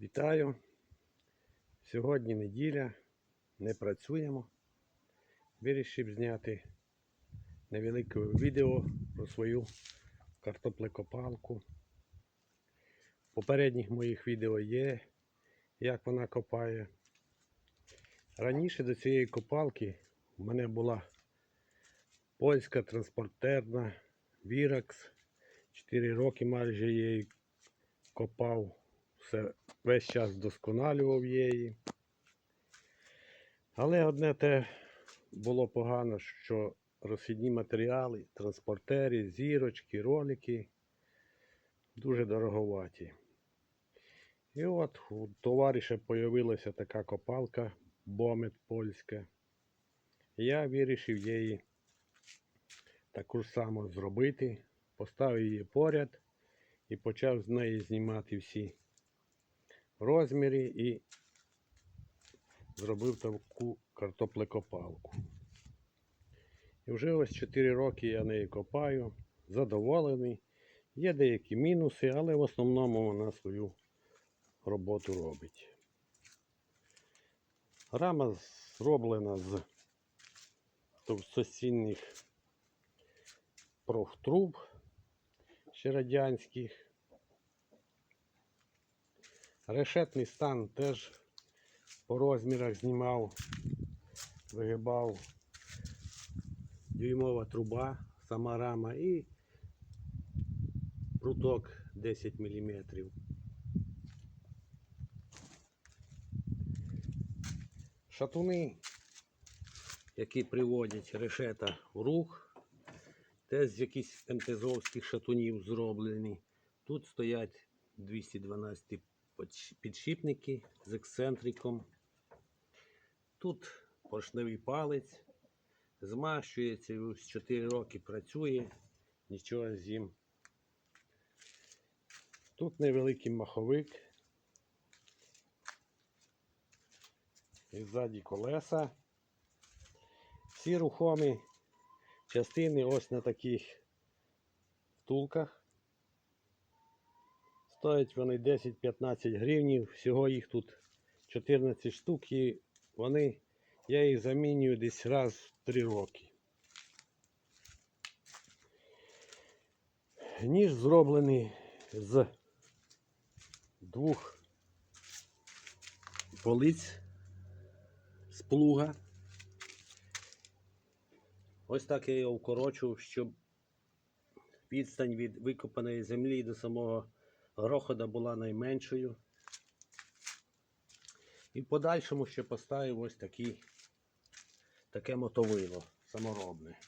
Вітаю. Сьогодні неділя, не працюємо. Вирішив зняти невелике відео про свою картоплекопалку. В попередніх моїх відео є, як вона копає. Раніше до цієї копалки в мене була польська транспортерна Virax. 4 роки майже її копав все, весь час вдосконалював її. Але одне те було погано, що розхідні матеріали, транспортери, зірочки, ролики дуже дороговаті. І от у товариша з'явилася така копалка Бомет польська. Я вирішив її таку ж саму зробити, поставив її поряд і почав з неї знімати всі розміри і зробив таку картоплекопалку. І вже ось 4 роки я нею копаю, задоволений. Є деякі мінуси, але в основному вона свою роботу робить. Рама зроблена з товстостінних профтруб ще радянських. Решетний стан теж по розмірах знімав, вигибав дюймова труба, сама рама і пруток 10 мм. Шатуни, які приводять решета в рух, теж з якихось МТЗовських шатунів зроблені. Тут стоять 212 подщ- підшипники з ексцентриком. Тут поршневий палець, змащується, ось 4 роки працює, нічого з ним. Тут невеликий маховик. І ззаді колеса. Всі рухомі частини ось на таких втулках. Стоять вони 10-15 гривнів. Всього їх тут 14 штук і вони, я їх замінюю десь раз в 3 роки. Ніж зроблений з двох полиць з плуга. Ось так я його вкорочував, щоб відстань від викопаної землі до самого грохода була найменшою. І в подальшому ще поставив ось такий, таке мотовило саморобне.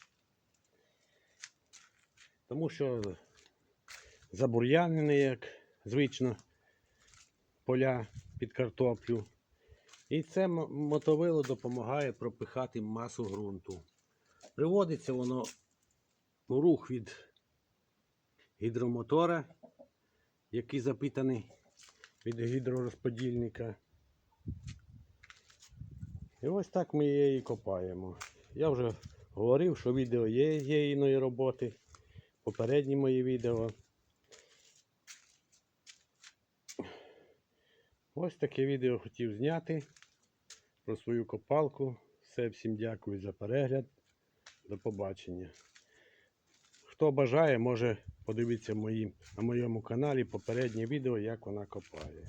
Тому що забур'янене, як звично, поля під картоплю. І це мотовило допомагає пропихати масу ґрунту. Приводиться воно у рух від гідромотора, який запитаний від гідророзподільника. І ось так ми її копаємо. Я вже говорив, що відео є єїної роботи. Попередні мої відео. Ось таке відео хотів зняти про свою копалку. Все, всім дякую за перегляд. До побачення. Хто бажає, може подивитися мої, на моєму каналі попереднє відео, як вона копає.